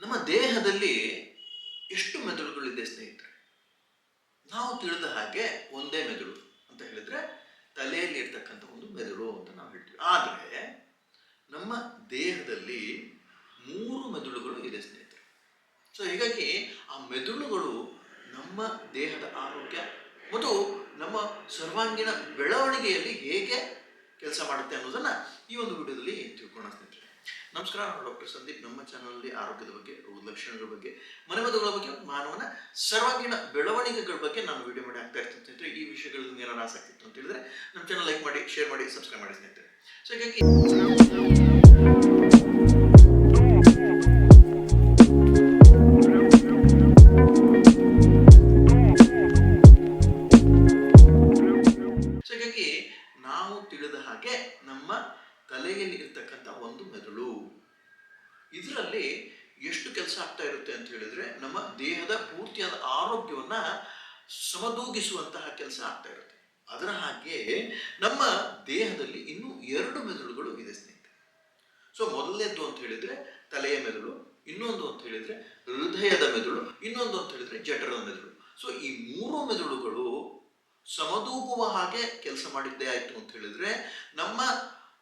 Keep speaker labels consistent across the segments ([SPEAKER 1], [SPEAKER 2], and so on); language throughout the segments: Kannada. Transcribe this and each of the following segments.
[SPEAKER 1] ನಮ್ಮ ದೇಹದಲ್ಲಿ ಎಷ್ಟು ಮೆದುಳುಗಳಿದೆ ಸ್ನೇಹಿತರೆ? ನಾವು ತಿಳಿದ ಹಾಗೆ ಒಂದೇ ಮೆದುಳು ಅಂತ ಹೇಳಿದ್ರೆ ತಲೆಯಲ್ಲಿ ಇರ್ತಕ್ಕಂಥ ಒಂದು ಮೆದುಳು ಅಂತ ನಾವು ಹೇಳ್ತೀವಿ. ಆದರೆ ನಮ್ಮ ದೇಹದಲ್ಲಿ ಮೂರು ಮೆದುಳುಗಳು ಇದೆ ಸ್ನೇಹಿತರೆ. ಸೊ ಹೀಗಾಗಿ ಆ ಮೆದುಳುಗಳು ನಮ್ಮ ದೇಹದ ಆರೋಗ್ಯ ಮತ್ತು ನಮ್ಮ ಸರ್ವಾಂಗೀಣ ಬೆಳವಣಿಗೆಯಲ್ಲಿ ಹೇಗೆ ಕೆಲಸ ಮಾಡುತ್ತೆ ಅನ್ನೋದನ್ನ ಈ ಒಂದು ವಿಡಿಯೋದಲ್ಲಿ ತಿಳ್ಕೊಳ್ಳೋಣ ನಮಸ್ಕಾರ, ನಾನು ಡಾಕ್ಟರ್ ಸಂದೀಪ್. ನಮ್ಮ ಚಾನಲ್ನಲ್ಲಿ ಆರೋಗ್ಯದ ಬಗ್ಗೆ ರೋಗ ಲಕ್ಷಣಗಳ ಬಗ್ಗೆ ಮನೆಮದುಗಳ ಬಗ್ಗೆ, ಮಾನವನ ಸರ್ವಾಂಗೀಣ ಬೆಳವಣಿಗೆಗಳ ಬಗ್ಗೆ ನಾನು ವಿಡಿಯೋ ಮಾಡಿ ಆಗ್ತಾ ಇರ್ತೀನಿ ಸ್ನೇಹಿತರೆ. ಈ ವಿಷಯಗಳಲ್ಲಿ ಏನಾರು ಆಸಕ್ತಿ ಇತ್ತು ಅಂತ ಹೇಳಿದ್ರೆ ನಮ್ಮ ಚಾನಲ್ ಲೈಕ್ ಮಾಡಿ, ಶೇರ್ ಮಾಡಿ, ಸಬ್ಸ್ಕ್ರೈಬ್ ಮಾಡಿ ಸ್ನೇಹಿತರೆ. ಸೊ ಹೀಗಾಗಿ ತಿಳಿದ ಹಾಗೆ ನಮ್ಮ ತಲೆಯಲ್ಲಿ ಇರ್ತಕ್ಕಂಥ ಒಂದು ಮೆದುಳು. ಇದರಲ್ಲಿ ಎಷ್ಟು ಕೆಲಸ ಆಗ್ತಾ ಇರುತ್ತೆ ಅಂತ ಹೇಳಿದ್ರೆ ನಮ್ಮ ದೇಹದ ಪೂರ್ತಿಯಾದ ಆರೋಗ್ಯವನ್ನ ಸಮದೂಗಿಸುವಂತಹ ಕೆಲಸ ಆಗ್ತಾ ಇರುತ್ತೆ. ಅದರ ಹಾಗೆ ನಮ್ಮ ದೇಹದಲ್ಲಿ ಇನ್ನೂ ಎರಡು ಮೆದುಳುಗಳು ಇದೆ ಸ್ನೇಹಿತರೆ. ಸೊ ಮೊದಲನೇದ್ದು ಅಂತ ಹೇಳಿದ್ರೆ ತಲೆಯ ಮೆದುಳು, ಇನ್ನೊಂದು ಅಂತ ಹೇಳಿದ್ರೆ ಹೃದಯದ ಮೆದುಳು, ಇನ್ನೊಂದು ಅಂತ ಹೇಳಿದ್ರೆ ಜಠರದ ಮೆದುಳು. ಸೊ ಈ ಮೂರು ಮೆದುಳುಗಳು ಸಮದೂಗುವ ಹಾಗೆ ಕೆಲಸ ಮಾಡಿದ್ದೇ ಆಯಿತು ಅಂತ ಹೇಳಿದ್ರೆ ನಮ್ಮ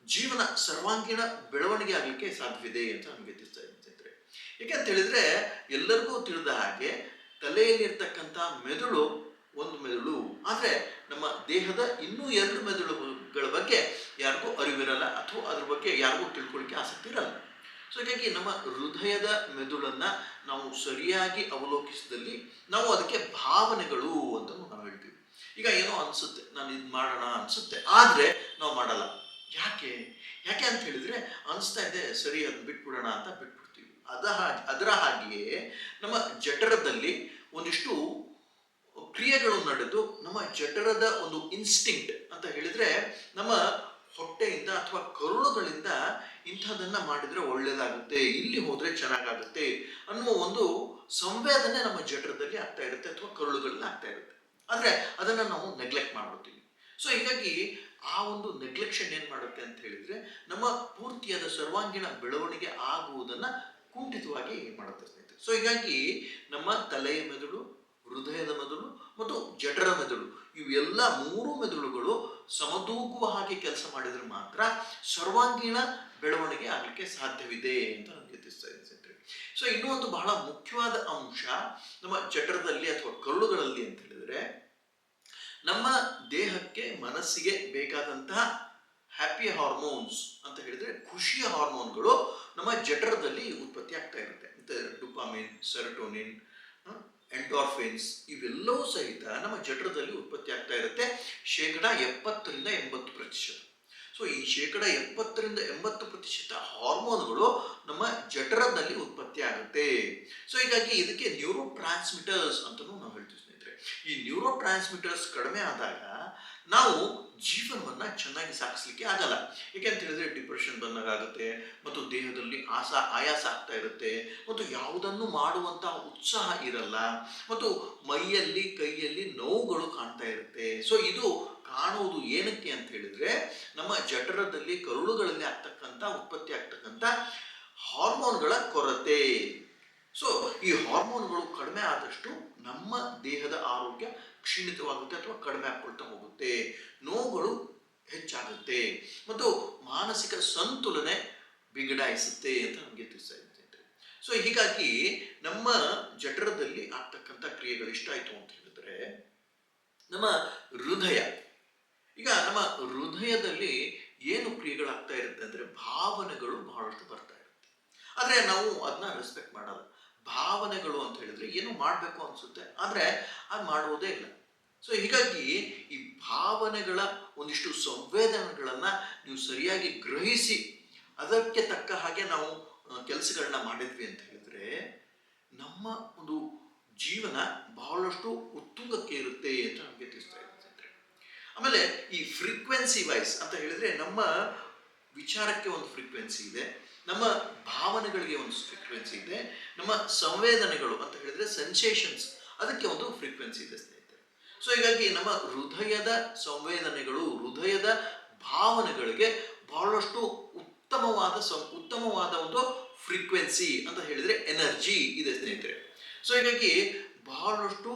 [SPEAKER 1] ಜೀವನ ಸರ್ವಾಂಗೀಣ ಬೆಳವಣಿಗೆ ಆಗಲಿಕ್ಕೆ ಸಾಧ್ಯವಿದೆ ಅಂತ ನಮಗೆ ತಿಳಿಸ್ತಾ ಇರ್ತಾರೆ ಯಾಕೆಂತ ಹೇಳಿದ್ರೆ ಎಲ್ಲರಿಗೂ ತಿಳಿದ ಹಾಗೆ ತಲೆಯಲ್ಲಿರ್ತಕ್ಕಂಥ ಮೆದುಳು ಒಂದು ಮೆದುಳು. ಆದರೆ ನಮ್ಮ ದೇಹದ ಇನ್ನೂ ಎರಡು ಮೆದುಳುಗಳ ಬಗ್ಗೆ ಯಾರಿಗೂ ಅರಿವಿರಲ್ಲ ಅಥವಾ ಅದ್ರ ಬಗ್ಗೆ ಯಾರಿಗೂ ತಿಳ್ಕೊಳ್ಳಿಕ್ಕೆ ಆಸಕ್ತಿ ಇರಲ್ಲ. ಸೊ ಹೀಗಾಗಿ ನಮ್ಮ ಹೃದಯದ ಮೆದುಳನ್ನ ನಾವು ಸರಿಯಾಗಿ ಅವಲೋಕಿಸಿದಲ್ಲಿ ನಾವು ಅದಕ್ಕೆ ಭಾವನೆಗಳು ಅಂತ ನಾವು ಹೇಳ್ತೀವಿ ಈಗ ಏನೋ ಅನ್ಸುತ್ತೆ, ನಾನು ಇದು ಮಾಡೋಣ ಅನ್ಸುತ್ತೆ. ಆದ್ರೆ ನಾವು ಮಾಡಲ್ಲ. ಯಾಕೆ? ಯಾಕೆ ಅಂತ ಹೇಳಿದ್ರೆ ಅನಿಸ್ತಾ ಇದೆ, ಸರಿ ಅದು ಬಿಟ್ಬಿಡೋಣ ಅಂತ ಬಿಟ್ಬಿಡ್ತೀವಿ. ಅದ ಅದರ ಹಾಗೆಯೇ ನಮ್ಮ ಜಠರದಲ್ಲಿ ಒಂದಿಷ್ಟು ಕ್ರಿಯೆಗಳು ನಡೆದು ನಮ್ಮ ಜಠರದ ಒಂದು ಇನ್ಸ್ಟಿಂಕ್ಟ್ ಅಂತ ಹೇಳಿದ್ರೆ ನಮ್ಮ ಹೊಟ್ಟೆಯಿಂದ ಅಥವಾ ಕರುಳುಗಳಿಂದ ಇಂಥದನ್ನ ಮಾಡಿದ್ರೆ ಒಳ್ಳೇದಾಗುತ್ತೆ, ಇಲ್ಲಿ ಹೋದ್ರೆ ಚೆನ್ನಾಗಾಗುತ್ತೆ ಅನ್ನುವ ಒಂದು ಸಂವೇದನೆ ನಮ್ಮ ಜಠರದಲ್ಲಿ ಆಗ್ತಾ ಇರುತ್ತೆ ಅಥವಾ ಕರುಳುಗಳಲ್ಲಿ ಆಗ್ತಾ ಇರುತ್ತೆ. ಆದ್ರೆ ಅದನ್ನ ನಾವು ನೆಗ್ಲೆಕ್ಟ್ ಮಾಡ್ಬಿಡ್ತೀವಿ. ಸೊ ಹೀಗಾಗಿ ಆ ಒಂದು ನೆಗ್ಲೆಕ್ಷನ್ ಏನು ಮಾಡುತ್ತೆ ಅಂತ ಹೇಳಿದ್ರೆ, ನಮ್ಮ ಪೂರ್ತಿಯಾದ ಸರ್ವಾಂಗೀಣ ಬೆಳವಣಿಗೆ ಆಗುವುದನ್ನ ಕುಂಠಿತವಾಗಿ ಏನು ಮಾಡುತ್ತೆ ಸ್ನೇಹಿತರೆ? ಸೊ ಹೀಗಾಗಿ ನಮ್ಮ ತಲೆಯ ಮೆದುಳು, ಹೃದಯದ ಮೆದುಳು ಮತ್ತು ಜಠರ ಮೆದುಳು, ಇವೆಲ್ಲ ಮೂರು ಮೆದುಳುಗಳು ಸಮತೂಕುವ ಹಾಗೆ ಕೆಲಸ ಮಾಡಿದ್ರೆ ಮಾತ್ರ ಸರ್ವಾಂಗೀಣ ಬೆಳವಣಿಗೆ ಆಗಲಿಕ್ಕೆ ಸಾಧ್ಯವಿದೆ ಅಂತ ನನಗೆ ತಿಳಿಸ್ತಾ ಇದೆ ಸ್ನೇಹಿತರೆ. ಸೊ ಇನ್ನೂ ಒಂದು ಬಹಳ ಮುಖ್ಯವಾದ ಅಂಶ ನಮ್ಮ ಜಠರದಲ್ಲಿ ಅಥವಾ ಕರುಳುಗಳಲ್ಲಿ ಅಂತ ಹೇಳಿದ್ರೆ ನಮ್ಮ ದೇಹಕ್ಕೆ ಮನಸ್ಸಿಗೆ ಬೇಕಾದಂತಹ ಹ್ಯಾಪಿ ಹಾರ್ಮೋನ್ಸ್ ಅಂತ ಹೇಳಿದ್ರೆ ಖುಷಿಯ ಹಾರ್ಮೋನ್ಗಳು ನಮ್ಮ ಜಠರದಲ್ಲಿ ಉತ್ಪತ್ತಿ ಆಗ್ತಾ ಇರುತ್ತೆ. ಅಂತ ಡುಪಾಮಿನ್ ಸೆರಟೋನಿನ್ ಎಂಡಾರ್ಫಿನ್ಸ್ ಇವೆಲ್ಲವೂ ಸಹಿತ ನಮ್ಮ ಜಠರದಲ್ಲಿ ಉತ್ಪತ್ತಿ ಆಗ್ತಾ ಇರುತ್ತೆ. ಶೇಕಡ ಎಪ್ಪತ್ತರಿಂದ ಎಂಬತ್ತು ಪ್ರತಿಶತ. ಸೊ ಈ ಶೇಕಡ ಎಪ್ಪತ್ತರಿಂದ ಎಂಬತ್ತು ಪ್ರತಿಶತ ಹಾರ್ಮೋನ್ಗಳು ನಮ್ಮ ಜಠರದಲ್ಲಿ ಉತ್ಪತ್ತಿ ಆಗುತ್ತೆ. ಸೊ ಹೀಗಾಗಿ ಇದಕ್ಕೆ ನ್ಯೂರೋ ಟ್ರಾನ್ಸ್ಮಿಟರ್ಸ್ ಅಂತಲೂ ನಾವು ಈ ನ್ಯೂರೋ ಟ್ರಾನ್ಸ್ಮಿಟರ್ಸ್ ಕಡಿಮೆ ಆದಾಗ ನಾವು ಜೀವನವನ್ನು ಚೆನ್ನಾಗಿ ಸಾಗಿಸ್ಲಿಕ್ಕೆ ಆಗಲ್ಲ. ಯಾಕೆಂತ ಹೇಳಿದ್ರೆ ಡಿಪ್ರೆಷನ್ ಬಂದಾಗುತ್ತೆ ಮತ್ತು ದೇಹದಲ್ಲಿ ಆಸ, ಆಯಾಸ ಆಗ್ತಾ ಇರುತ್ತೆ, ಮತ್ತು ಯಾವುದನ್ನು ಮಾಡುವಂತಹ ಉತ್ಸಾಹ ಇರಲ್ಲ, ಮತ್ತು ಮೈಯಲ್ಲಿ, ಕೈಯಲ್ಲಿ ನೋವುಗಳು ಕಾಣ್ತಾ ಇರುತ್ತೆ. ಸೊ ಇದು ಕಾಣುವುದು ಏನಕ್ಕೆ ಅಂತ ಹೇಳಿದ್ರೆ, ನಮ್ಮ ಜಠರದಲ್ಲಿ, ಕರುಳುಗಳಲ್ಲಿ ಆಗ್ತಕ್ಕಂಥ ಉತ್ಪತ್ತಿ ಆಗ್ತಕ್ಕಂಥ ಹಾರ್ಮೋನ್ಗಳ ಕೊರತೆ. ಸೊ ಈ ಹಾರ್ಮೋನ್ಗಳು ಕಡಿಮೆ ಆದಷ್ಟು ನಮ್ಮ ದೇಹದ ಆರೋಗ್ಯ ಕ್ಷೀಣಿತವಾಗುತ್ತೆ ಅಥವಾ ಕಡಿಮೆ ಆಗ್ಕೊಳ್ತಾ ಹೋಗುತ್ತೆ. ನೋವುಗಳು ಹೆಚ್ಚಾಗುತ್ತೆ. ಮತ್ತು ಮಾನಸಿಕ ಸಂತುಲನೆ ಬಿಗಡಾಯಿಸುತ್ತೆ ಅಂತ ನಮಗೆ ತಿಳಿಸ್ತಾ ಇದೆ ಸೊ ಹೀಗಾಗಿ ನಮ್ಮ ಜಠರದಲ್ಲಿ ಆಗ್ತಕ್ಕಂಥ ಕ್ರಿಯೆಗಳು ಇಷ್ಟಾಯ್ತು ಅಂತ ಹೇಳಿದ್ರೆ, ನಮ್ಮ ಹೃದಯ. ಈಗ ನಮ್ಮ ಹೃದಯದಲ್ಲಿ ಏನು ಕ್ರಿಯೆಗಳಾಗ್ತಾ ಇರುತ್ತೆ ಅಂದ್ರೆ ಭಾವನೆಗಳು ಬಹಳಷ್ಟು ಬರ್ತಾ ಇರುತ್ತೆ. ಆದರೆ ನಾವು ಅದನ್ನ ರೆಸ್ಪೆಕ್ಟ್ ಮಾಡಲ್ಲ. ಭಾವನೆಗಳು ಅಂತ ಹೇಳಿದ್ರೆ ಏನು ಮಾಡಬೇಕು ಅನ್ಸುತ್ತೆ? ಆದ್ರೆ ಅದು ಮಾಡುವುದೇ ಇಲ್ಲ. ಸೊ ಹೀಗಾಗಿ ಈ ಭಾವನೆಗಳ ಒಂದಿಷ್ಟು ಸಂವೇದನೆಗಳನ್ನು ನೀವು ಸರಿಯಾಗಿ ಗ್ರಹಿಸಿ, ಅದಕ್ಕೆ ತಕ್ಕ ಹಾಗೆ ನಾವು ಕೆಲಸಗಳನ್ನ ಮಾಡಿದ್ವಿ ಅಂತ ಹೇಳಿದ್ರೆ, ನಮ್ಮ ಒಂದು ಜೀವನ ಬಹಳಷ್ಟು ಉತ್ತುಂಗಕ್ಕೆ ಇರುತ್ತೆ ಅಂತ ನಮಗೆ ತಿಳಿಸ್ತಾ ಇರುತ್ತೆ ಆಮೇಲೆ ಈ ಫ್ರೀಕ್ವೆನ್ಸಿ ವೈಸ್ ಅಂತ ಹೇಳಿದ್ರೆ ನಮ್ಮ ವಿಚಾರಕ್ಕೆ ಒಂದು ಫ್ರೀಕ್ವೆನ್ಸಿ ಇದೆ. ನಮ್ಮ ಭಾವನೆಗಳಿಗೆ ಒಂದು ಫ್ರೀಕ್ವೆನ್ಸಿ ಇದೆ, ನಮ್ಮ ಸಂವೇದನೆಗಳು ಅಂತ ಹೇಳಿದ್ರೆ ಸೆನ್ಸೇಷನ್ಸ್ ಅದಕ್ಕೆ ಒಂದು ಫ್ರೀಕ್ವೆನ್ಸಿ ಇದೆ ಸ್ನೇಹಿತರೆ. ಸೊ ಹೀಗಾಗಿ ನಮ್ಮ ಹೃದಯದ ಸಂವೇದನೆಗಳು, ಹೃದಯದ ಭಾವನೆಗಳಿಗೆ ಬಹಳಷ್ಟು ಉತ್ತಮವಾದ ಉತ್ತಮವಾದ ಒಂದು ಫ್ರೀಕ್ವೆನ್ಸಿ ಅಂತ ಹೇಳಿದ್ರೆ ಎನರ್ಜಿ ಇದೆ ಸ್ನೇಹಿತರೆ. ಸೊ ಹೀಗಾಗಿ ಬಹಳಷ್ಟು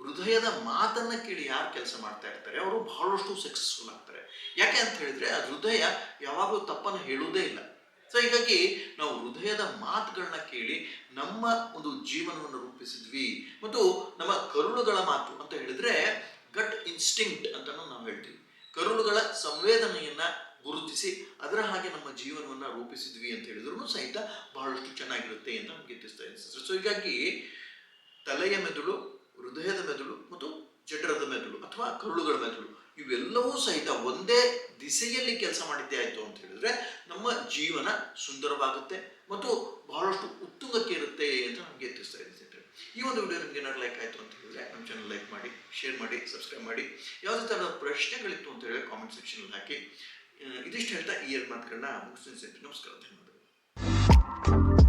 [SPEAKER 1] ಹೃದಯದ ಮಾತನ್ನ ಕೇಳಿ ಯಾರು ಕೆಲಸ ಮಾಡ್ತಾ ಇರ್ತಾರೆ, ಅವರು ಬಹಳಷ್ಟು ಸಕ್ಸಸ್ಫುಲ್ ಆಗ್ತಾರೆ. ಯಾಕೆ ಅಂತ ಹೇಳಿದ್ರೆ ಆ ಹೃದಯ ಯಾವಾಗಲೂ ತಪ್ಪನ್ನು ಹೇಳುವುದೇ ಇಲ್ಲ. ಸೊ ಹೀಗಾಗಿ ನಾವು ಹೃದಯದ ಮಾತುಗಳನ್ನ ಕೇಳಿ ನಮ್ಮ ಒಂದು ಜೀವನವನ್ನು ರೂಪಿಸಿದ್ವಿ ಮತ್ತು ನಮ್ಮ ಕರುಳುಗಳ ಮಾತು ಅಂತ ಹೇಳಿದ್ರೆ ಗಟ್ ಇನ್ಸ್ಟಿಂಕ್ಟ್ ಅಂತ ನಾವು ಹೇಳ್ತೀವಿ. ಕರುಳುಗಳ ಸಂವೇದನೆಯನ್ನ ಗುರುತಿಸಿ ಅದರ ಹಾಗೆ ನಮ್ಮ ಜೀವನವನ್ನ ರೂಪಿಸಿದ್ವಿ ಅಂತ ಹೇಳಿದ್ರು ಸಹಿತ ಬಹಳಷ್ಟು ಚೆನ್ನಾಗಿರುತ್ತೆ ಅಂತ ನಮ್ಗೆ ತಿಳಿಸ್ತಾ ಇದೆ ಸೊ ಹೀಗಾಗಿ ತಲೆಯ ಮೆದುಳು, ಹೃದಯದ ಮೆದುಳು ಮತ್ತು ಜಠರದ ಮೆದುಳು ಅಥವಾ ಕರುಳುಗಳ ಮೆದುಳು ಇವೆಲ್ಲವೂ ಸಹಿತ ಒಂದೇ ದಿಸೆಯಲ್ಲಿ ಕೆಲಸ ಮಾಡಿದ್ದೇ ಆಯಿತು ಅಂತ ಹೇಳಿದ್ರೆ ನಮ್ಮ ಜೀವನ ಸುಂದರವಾಗುತ್ತೆ ಮತ್ತು ಬಹಳಷ್ಟು ಉತ್ತುಂಗಕ್ಕೆ ಇರುತ್ತೆ ಅಂತ ನಮಗೆ ತಿಳಿಸ್ತಾ ಇದೆ ಈ ಒಂದು ವಿಡಿಯೋ ನಿಮಗೆ ಏನಾದ್ರು ಲೈಕ್ ಆಯಿತು ಅಂತ ಹೇಳಿದ್ರೆ ನಮ್ಮ ಚಾನಲ್ ಲೈಕ್ ಮಾಡಿ ಶೇರ್ ಮಾಡಿ ಸಬ್ಸ್ಕ್ರೈಬ್ ಮಾಡಿ. ಯಾವುದೇ ಥರದ ಪ್ರಶ್ನೆಗಳಿತ್ತು ಅಂತ ಹೇಳಿ ಕಾಮೆಂಟ್ ಸೆಕ್ಷನಲ್ಲಿ ಹಾಕಿ. ಇದಿಷ್ಟು ಹೇಳ್ತಾ ಈ ಎರಡು ಮಾತುಗಳನ್ನ ಮುಗಿಸ್ತೀನಿ. ನಮಸ್ಕಾರ ಧನ್ಯವಾದ